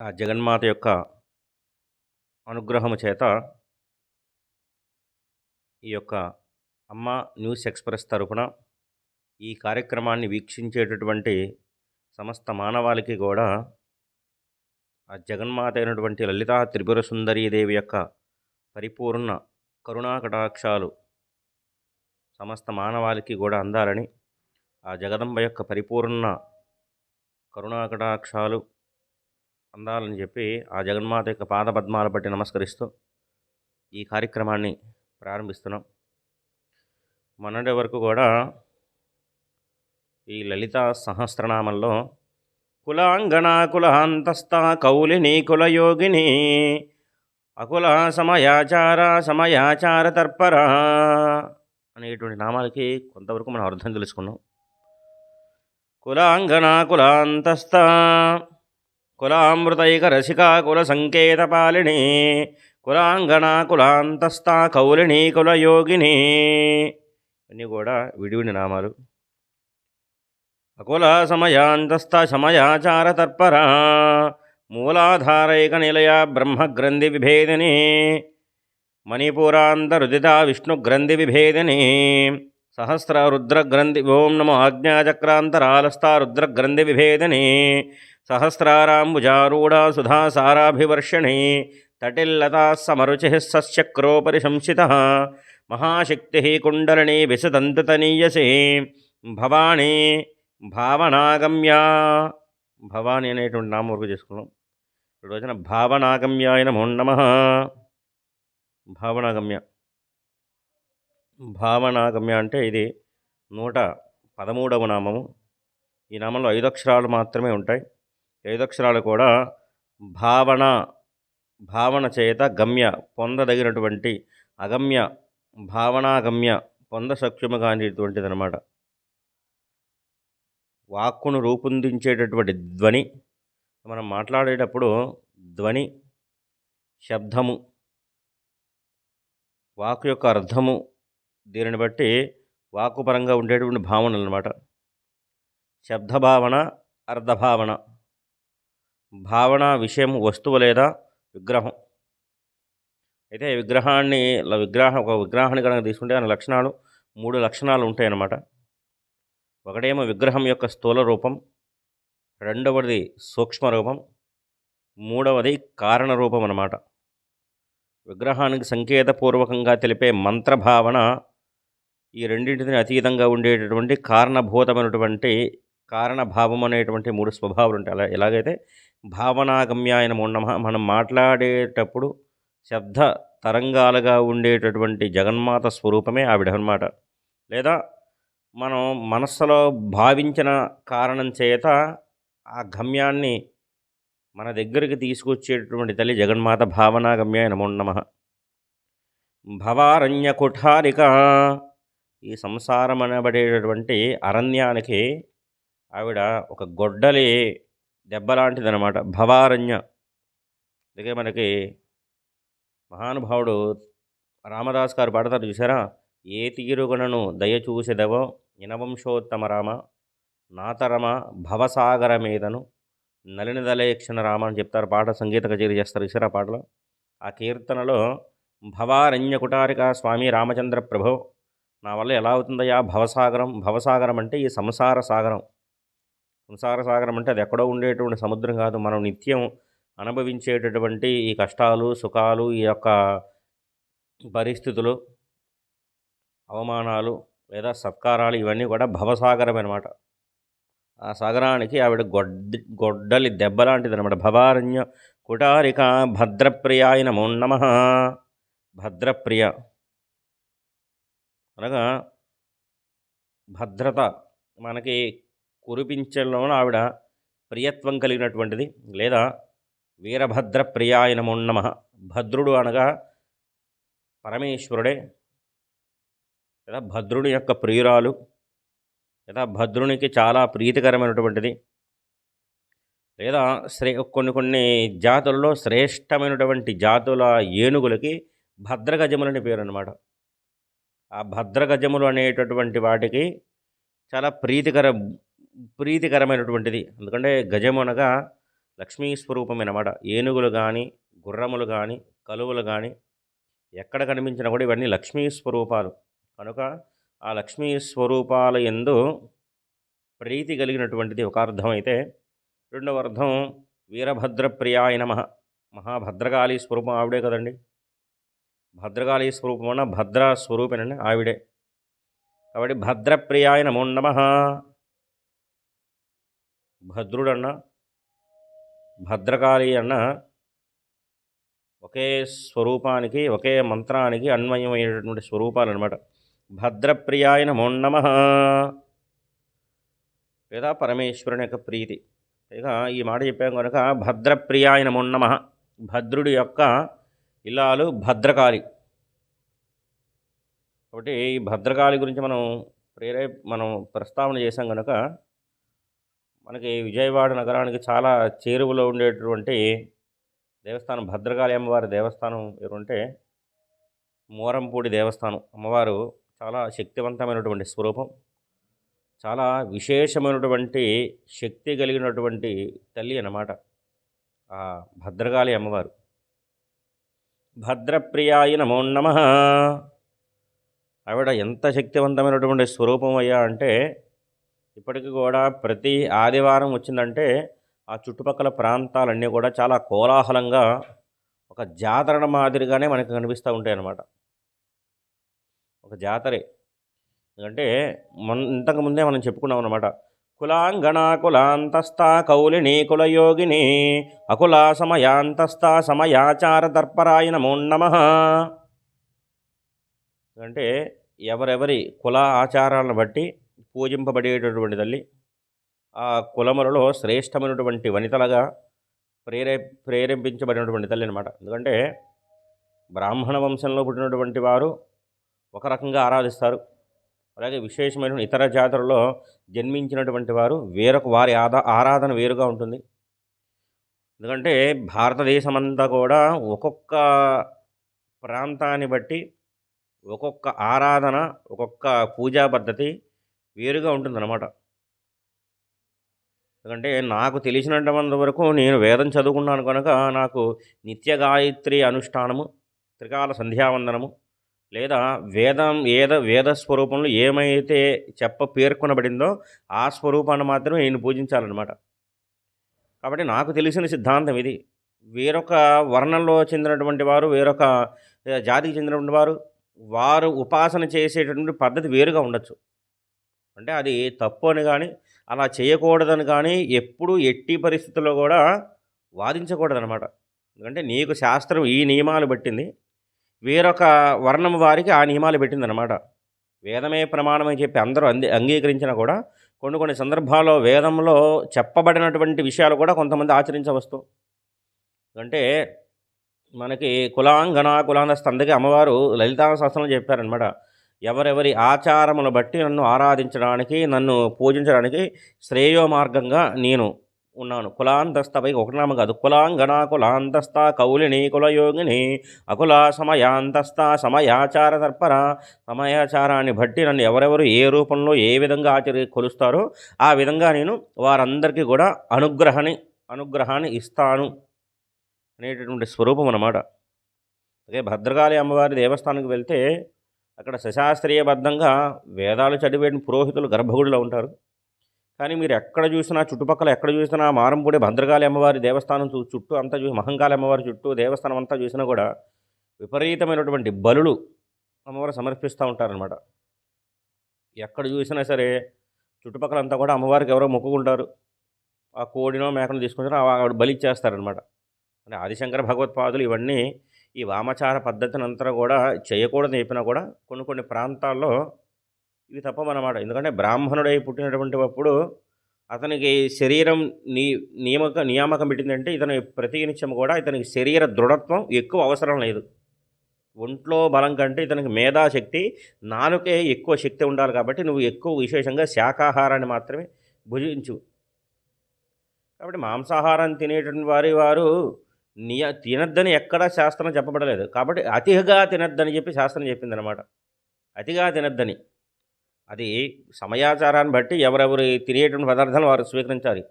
ఆ జగన్మాత యొక్క అనుగ్రహము చేత ఈ యొక్క అమ్మ న్యూస్ ఎక్స్ప్రెస్ తరఫున ఈ కార్యక్రమాన్ని వీక్షించేటటువంటి సమస్త మానవాళికి కూడా ఆ జగన్మాత అయినటువంటి లలితా త్రిపుర సుందరీదేవి యొక్క పరిపూర్ణ కరుణాకటాక్షాలు సమస్త మానవాళికి కూడా అందాలని ఆ జగదంబ యొక్క పరిపూర్ణ కరుణాకటాక్షాలు అందాలని చెప్పి ఆ జగన్మాత యొక్క పాద పద్మాలు బట్టి నమస్కరిస్తూ ఈ కార్యక్రమాన్ని ప్రారంభిస్తున్నాం. మొన్నటి వరకు కూడా ఈ లలిత సహస్రనామంలో కులాంగణ కులహాంతస్థ కౌలిని కులయోగిని అకుల సమయాచార సమయాచార తర్పర అనేటువంటి నామాలకి కొంతవరకు మనం అర్థం తెలుసుకున్నాం. కులాంగణ కులాంతస్థ కులామృతైక రసికా కుల సంకేత పాలిని కులాంగణ కులాంతస్థ కౌలిని కులయోగిని ఇవన్నీ కూడా విడివిడి నామాలు. అకుల సమయాంతస్థ సమయాచార తత్పర మూలాధారైక నిలయ బ్రహ్మగ్రంథి విభేదిని మణిపురాంతరుదిత విష్ణుగ్రంథి విభేదిని సహస్ర రుద్రగ్రంథి ఓం నమో ఆజ్ఞాచక్రాంతరాలస్థా రుద్రగ్రంథి సహస్రారాంబుజారూఢా సుధా సుధాసారాభివర్షణి తటిల్లతా సమరుచి సశ్చక్రోపరి సంసిత మహాశక్తి కుండలిని విశదంతనీయసి భవానీ భావనాగమ్య. భవాని అనేటువంటి నామం వరకు చేసుకున్నాం. ఈ రోజున భావనాగమ్యాయ నమో నమ. భావనాగమ్య. భావనాగమ్య అంటే ఇది నూట పదమూడవ నామము. ఈ నామంలో ఐదు అక్షరాలు మాత్రమే ఉంటాయి. ఐదు అక్షరాలు కూడా భావన భావన చేత గమ్య పొందదగినటువంటి అగమ్య భావనాగమ్య పొంద పొందసఖ్యము అనేటువంటిది అనమాట వాక్కును రూపొందించేటటువంటి ధ్వని మనం మాట్లాడేటప్పుడు ధ్వని శబ్దము వాక్ యొక్క అర్థము దీనిని బట్టి వాక్కుపరంగా ఉండేటువంటి భావనలు అనమాట శబ్ద భావన అర్థభావన భావన విషయం వస్తువు లేదా విగ్రహం. అయితే విగ్రహాన్ని విగ్రహం ఒక విగ్రహాన్ని కనుక తీసుకుంటే దాని లక్షణాలు మూడు లక్షణాలు ఉంటాయన్నమాట. ఒకటేమో విగ్రహం యొక్క స్థూల రూపం రెండవది సూక్ష్మ రూపం మూడవది కారణ రూపం అన్నమాట విగ్రహానికి సంకేతపూర్వకంగా తెలిపే మంత్రభావన ఈ రెండింటిని అతీతంగా ఉండేటటువంటి కారణభూతమైనటువంటి కారణభావం అనేటువంటి మూడు స్వభావాలు ఉంటాయి అలా ఎలాగైతే భావనాగమ్యాయన ఉన్న మనం మాట్లాడేటప్పుడు శబ్ద తరంగాలుగా ఉండేటటువంటి జగన్మాత స్వరూపమే ఆవిడ అన్నమాట లేదా మనం మనస్సులో భావించిన కారణం చేత ఆ గమ్యాన్ని మన దగ్గరికి తీసుకొచ్చేటటువంటి తల్లి జగన్మాత భావనాగమ్యాయ నమో. నమ ఈ సంసారం అనబడేటటువంటి అరణ్యానికి ఆవిడ ఒక గొడ్డలి దెబ్బలాంటిదనమాట భవారణ్య. అందుకే మనకి మహానుభావుడు రామదాస్ గారు పాడతారు చూసారా ఏ తీరుగునను దయచూసెదవో ఇనవంశోత్తమ రామ నాతరమ భవసాగర మీదను నలిని రామ అని చెప్తారు. పాట సంగీత కచేరీ చేస్తారు చూసారా పాటలో? ఆ కీర్తనలో భవారణ్య కుటారిక స్వామి రామచంద్ర ప్రభో నా వల్ల ఎలా అవుతుందయ్యా? భవసాగరం భవసాగరం అంటే ఈ సంసార సాగరం. సంసార సాగరం అంటే అది ఎక్కడో ఉండేటువంటి సముద్రం కాదు. మనం నిత్యం అనుభవించేటటువంటి ఈ కష్టాలు సుఖాలు ఈ యొక్క పరిస్థితులు అవమానాలు లేదా సత్కారాలు ఇవన్నీ కూడా భవసాగరం అనమాట ఆ సాగరానికి ఆవిడ గొడ్డ గొడ్డలి దెబ్బలాంటిది అనమాట భవారణ్య కుటారిక భద్రప్రియాయ నమో నమ. భద్రప్రియ. అనగా భద్రత మనకి కురిపించడంలో ఆవిడ ప్రియత్వం కలిగినటువంటిది. లేదా వీరభద్ర ప్రియాయ నమో నమ. భద్రుడు అనగా పరమేశ్వరుడే. లేదా భద్రుని యొక్క ప్రియురాలు. లేదా భద్రునికి చాలా ప్రీతికరమైనటువంటిది. లేదా శ్రే కొన్ని కొన్ని జాతుల్లో శ్రేష్టమైనటువంటి జాతుల ఏనుగులకి భద్రగజములని పేరు అనమాట ఆ భద్రగజములు అనేటటువంటి వాటికి చాలా ప్రీతికర ప్రీతికరమైనటువంటిది. ఎందుకంటే గజము అనగా లక్ష్మీ స్వరూపమైనమాట. ఏనుగులు కానీ గుర్రములు కానీ కలువలు కానీ ఎక్కడ కనిపించినా కూడా ఇవన్నీ లక్ష్మీ స్వరూపాలు. కనుక ఆ లక్ష్మీ స్వరూపాల ఎందు ప్రీతి కలిగినటువంటిది ఒక అర్థం అయితే రెండవ అర్థం వీరభద్రప్రియాయ నమ. మహాభద్రకాళి స్వరూపం ఆవిడే కదండి. భద్రకాళి స్వరూపమున భద్ర స్వరూపిణి ఆవిడే. కాబట్టి భద్రప్రియాయ నమో నమ. భద్రుడన్న భద్రకాళి అన్న ఒకే స్వరూపానికి ఒకే మంత్రానికి అన్వయమైనటువంటి స్వరూపాలు అనమాట భద్రప్రియాయ నమో నమ. లేదా పరమేశ్వరుని యొక్క ప్రీతి. ఇక ఈ మాట చెప్పాం కనుక భద్రప్రియాయ నమో నమ. భద్రుడి యొక్క ఇల్లాలు భద్రకాళి. కాబట్టి ఈ భద్రకాళి గురించి మనం ప్రేరే మనం ప్రస్తావన చేసాం కనుక మనకి విజయవాడ నగరానికి చాలా చేరువలో ఉండేటటువంటి దేవస్థానం భద్రకాళి అమ్మవారి దేవస్థానం ఎవరుంటే మోరంపూడి దేవస్థానం. అమ్మవారు చాలా శక్తివంతమైనటువంటి స్వరూపం. చాలా విశేషమైనటువంటి శక్తి కలిగినటువంటి తల్లి అన్నమాట. ఆ భద్రకాళి అమ్మవారు. భద్రప్రియాయ నమో నమ. ఆవిడ ఎంత శక్తివంతమైనటువంటి స్వరూపం అయ్యా అంటే ఇప్పటికి కూడా ప్రతి ఆదివారం వచ్చిందంటే ఆ చుట్టుపక్కల ప్రాంతాలన్నీ కూడా చాలా కోలాహలంగా ఒక జాతర మాదిరిగానే మనకు కనిపిస్తూ ఉంటాయి అన్నమాట ఒక జాతరే. ఎందుకంటే మన ఇంతకుముందే మనం చెప్పుకున్నాం అనమాట కులాంగణాకులాంతస్థా కౌలిని కులయోగిని అకులా సమయాంతస్థా సమయాచార దర్పరాయ నమో అంటే ఎవరెవరి కుల ఆచారాలను బట్టి పూజింపబడేటటువంటి తల్లి ఆ కులములలో శ్రేష్టమైనటువంటి వనితలుగా ప్రేరే ప్రేరేపించబడినటువంటి తల్లి అనమాట ఎందుకంటే బ్రాహ్మణ వంశంలో పుట్టినటువంటి వారు ఒక రకంగా ఆరాధిస్తారు. అలాగే విశేషమైన ఇతర జాతరలో జన్మించినటువంటి వారు వేరొక వారి ఆదా ఆరాధన వేరుగా ఉంటుంది. ఎందుకంటే భారతదేశం అంతా కూడా ఒక్కొక్క ప్రాంతాన్ని బట్టి ఒక్కొక్క ఆరాధన ఒక్కొక్క పూజా పద్ధతి వేరుగా ఉంటుందన్నమాట. ఎందుకంటే నాకు తెలిసినంత వరకు నేను వేదం చదువుకున్నాను కనుక నాకు నిత్య గాయత్రి అనుష్ఠానము త్రికాల సంధ్యావందనము లేదా వేదం వేద వేద స్వరూపంలో ఏమైతే చెప్ప పేర్కొనబడిందో ఆ స్వరూపాన్ని మాత్రమే ఈయన పూజించాలన్నమాట. కాబట్టి నాకు తెలిసిన సిద్ధాంతం ఇది. వేరొక వర్ణంలో చెందినటువంటి వారు వేరొక జాతికి చెందినటువంటి వారు వారు ఉపాసన చేసేటటువంటి పద్ధతి వేరుగా ఉండొచ్చు. అంటే అది తప్పు అని కానీ అలా చేయకూడదని కానీ ఎప్పుడు ఎట్టి పరిస్థితుల్లో కూడా వాదించకూడదనమాట ఎందుకంటే నీకు శాస్త్రం ఈ నియమాలు పెట్టింది. వేరొక వర్ణం వారికి ఆ నియమాలు పెట్టిందనమాట వేదమే ప్రమాణమని చెప్పి అందరూ అంది అంగీకరించినా కూడా కొన్ని కొన్ని సందర్భాల్లో వేదంలో చెప్పబడినటువంటి విషయాలు కూడా కొంతమంది ఆచరించవచ్చు అంటే మనకి కులాంగన కులాంగస్థ అందుకే అమ్మవారు లలితా శాస్త్రంలో చెప్పారనమాట ఎవరెవరి ఆచారమును బట్టి నన్ను ఆరాధించడానికి నన్ను పూజించడానికి శ్రేయో మార్గంగా నేను ఉన్నాను. కులాంతస్థపై ఒక నామం కాదు. కులాంగణ కులాంతస్థ కౌలిని కులయోగిని అకుల సమయాంతస్థ సమయాచార తర్పర సమయాచారాన్ని బట్టి నన్ను ఎవరెవరు ఏ రూపంలో ఏ విధంగా ఆచరి కొలుస్తారో ఆ విధంగా నేను వారందరికీ కూడా అనుగ్రహాన్ని అనుగ్రహాన్ని ఇస్తాను అనేటటువంటి స్వరూపం అన్నమాట. అదే భద్రకాళి అమ్మవారి దేవస్థానానికి వెళ్తే అక్కడ శశాస్త్రీయబద్ధంగా వేదాలు చదివేటి పురోహితులు గర్భగుడిలో ఉంటారు. కానీ మీరు ఎక్కడ చూసినా చుట్టుపక్కల ఎక్కడ చూసినా మారంపూడి భద్రకాళి అమ్మవారి దేవస్థానం చూ- చుట్టూ అంతా చూసి మహంకాళి అమ్మవారి చుట్టూ దేవస్థానం అంతా చూసినా కూడా విపరీతమైనటువంటి బలులు అమ్మవారు సమర్పిస్తూ ఉంటారనమాట ఎక్కడ చూసినా సరే చుట్టుపక్కల అంతా కూడా అమ్మవారికి ఎవరో మొక్కుకుంటారు. ఆ కోడినో మేకను తీసుకుంటారో ఆవిడ బలి ఇచ్చేస్తారనమాట అంటే ఆదిశంకర భగవత్పాదులు ఇవన్నీ ఈ వామచార పద్ధతిని అంతా కూడా చేయకూడదని చెప్పినా కూడా కొన్ని కొన్ని ప్రాంతాల్లో ఇవి తప్పమన్నమాట ఎందుకంటే బ్రాహ్మణుడై పుట్టినటువంటి అప్పుడు అతనికి శరీరం నీ నియామక నియామకం పెట్టిందంటే ఇతని ప్రతినిత్యం కూడా ఇతనికి శరీర దృఢత్వం ఎక్కువ అవసరం లేదు. ఒంట్లో బలం కంటే ఇతనికి మేధాశక్తి నాలుకే ఎక్కువ శక్తి ఉండాలి కాబట్టి నువ్వు ఎక్కువ విశేషంగా శాకాహారాన్ని మాత్రమే భుజించు. కాబట్టి మాంసాహారం తినేటువంటి వారి వారు నియ తినద్దని ఎక్కడా శాస్త్రం చెప్పబడలేదు. కాబట్టి అతిగా తినద్దని చెప్పి శాస్త్రం చెప్పిందనమాట అతిగా తినద్దని. అది సమయాచారాన్ని బట్టి ఎవరెవరు తినేటువంటి పదార్థాలు వారు స్వీకరించాలి.